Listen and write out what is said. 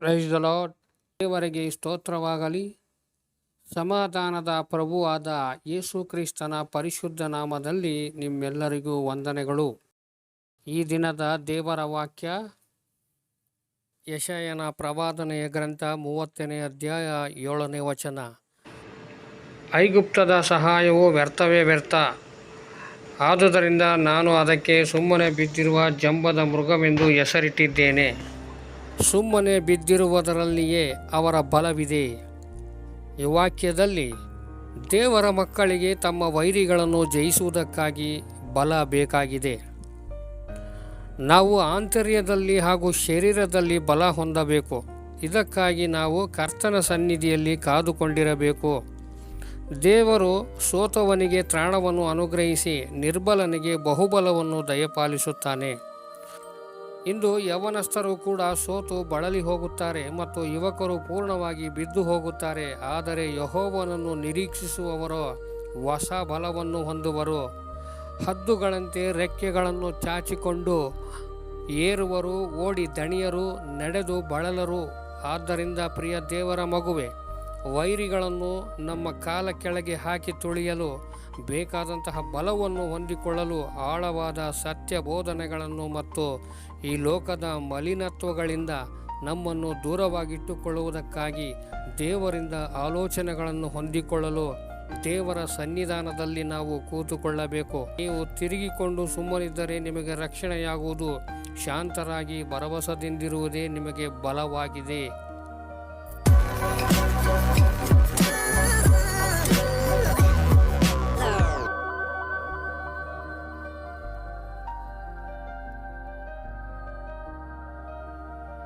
Price lord ದೇವರಿಗೆ ಸ್ತೋತ್ರವಾಗಲಿ. ಸಮಾಧಾನದ ಪ್ರಭುವಾದ ಯೇಸು ಕ್ರಿಸ್ತನ ಪರಿಶುದ್ಧ ನಾಮದಲ್ಲಿ ನಿಮ್ಮೆಲ್ಲರಿಗೂ ವಂದನೆಗಳು. ಈ ದಿನದ ದೇವರ ವಾಕ್ಯ ಯಶಯನ ಪ್ರವಾದನೆಯ ಗ್ರಂಥ ಮೂವತ್ತನೇ ಅಧ್ಯಾಯ ಏಳನೇ ವಚನ. ಐಗುಪ್ತದ ಸಹಾಯವು ವ್ಯರ್ಥವೇ ವ್ಯರ್ಥ. ಆದುದರಿಂದ ನಾನು ಅದಕ್ಕೆ ಸುಮ್ಮನೆ ಬಿದ್ದಿರುವ ಜಂಬದ ಮೃಗವೆಂದು ಹೆಸರಿಟ್ಟಿದ್ದೇನೆ. ಸುಮ್ಮನೆ ಬಿದ್ದಿರುವುದರಲ್ಲಿಯೇ ಅವರ ಬಲವಿದೆ. ಈ ವಾಕ್ಯದಲ್ಲಿ ದೇವರ ಮಕ್ಕಳಿಗೆ ತಮ್ಮ ವೈರಿಗಳನ್ನು ಜಯಿಸುವುದಕ್ಕಾಗಿ ಬಲ ಬೇಕಾಗಿದೆ. ನಾವು ಆಂತರ್ಯದಲ್ಲಿ ಹಾಗೂ ಶರೀರದಲ್ಲಿ ಬಲ ಹೊಂದಬೇಕು. ಇದಕ್ಕಾಗಿ ನಾವು ಕರ್ತನ ಸನ್ನಿಧಿಯಲ್ಲಿ ಕಾದುಕೊಂಡಿರಬೇಕು. ದೇವರು ಸೋತವನಿಗೆ ತ್ರಾಣವನ್ನು ಅನುಗ್ರಹಿಸಿ ನಿರ್ಬಲನಿಗೆ ಬಹುಬಲವನ್ನು ದಯಪಾಲಿಸುತ್ತಾನೆ. ಇಂದು ಯವನಸ್ಥರು ಕೂಡ ಸೋತು ಬಳಲಿ ಹೋಗುತ್ತಾರೆ ಮತ್ತು ಯುವಕರು ಪೂರ್ಣವಾಗಿ ಬಿದ್ದು ಹೋಗುತ್ತಾರೆ. ಆದರೆ ಯಹೋವನನ್ನು ನಿರೀಕ್ಷಿಸುವವರು ಹೊಸ ಬಲವನ್ನು ಹೊಂದುವರು. ಹದ್ದುಗಳಂತೆ ರೆಕ್ಕೆಗಳನ್ನು ಚಾಚಿಕೊಂಡು ಏರುವರು, ಓಡಿ ದಣಿಯರು, ನಡೆದು ಬಳಲರು. ಆದ್ದರಿಂದ ಪ್ರಿಯ ದೇವರ ಮಗುವೆ, ವೈರಿಗಳನ್ನು ನಮ್ಮ ಕಾಲ ಕೆಳಗೆ ಹಾಕಿ ತುಳಿಯಲು ಬೇಕಾದಂತಹ ಬಲವನ್ನು ಹೊಂದಿಕೊಳ್ಳಲು ಆಳವಾದ ಸತ್ಯ ಬೋಧನೆಗಳನ್ನು ಮತ್ತು ಈ ಲೋಕದ ಮಲಿನತ್ವಗಳಿಂದ ನಮ್ಮನ್ನು ದೂರವಾಗಿಟ್ಟುಕೊಳ್ಳುವುದಕ್ಕಾಗಿ ದೇವರಿಂದ ಆಲೋಚನೆಗಳನ್ನು ಹೊಂದಿಕೊಳ್ಳಲು ದೇವರ ಸನ್ನಿಧಾನದಲ್ಲಿ ನಾವು ಕೂತುಕೊಳ್ಳಬೇಕು. ನೀವು ತಿರುಗಿಕೊಂಡು ಸುಮ್ಮನಿದ್ದರೆ ನಿಮಗೆ ರಕ್ಷಣೆಯಾಗುವುದು. ಶಾಂತರಾಗಿ ಭರವಸದಿಂದಿರುವುದೇ ನಿಮಗೆ ಬಲವಾಗಿದೆ.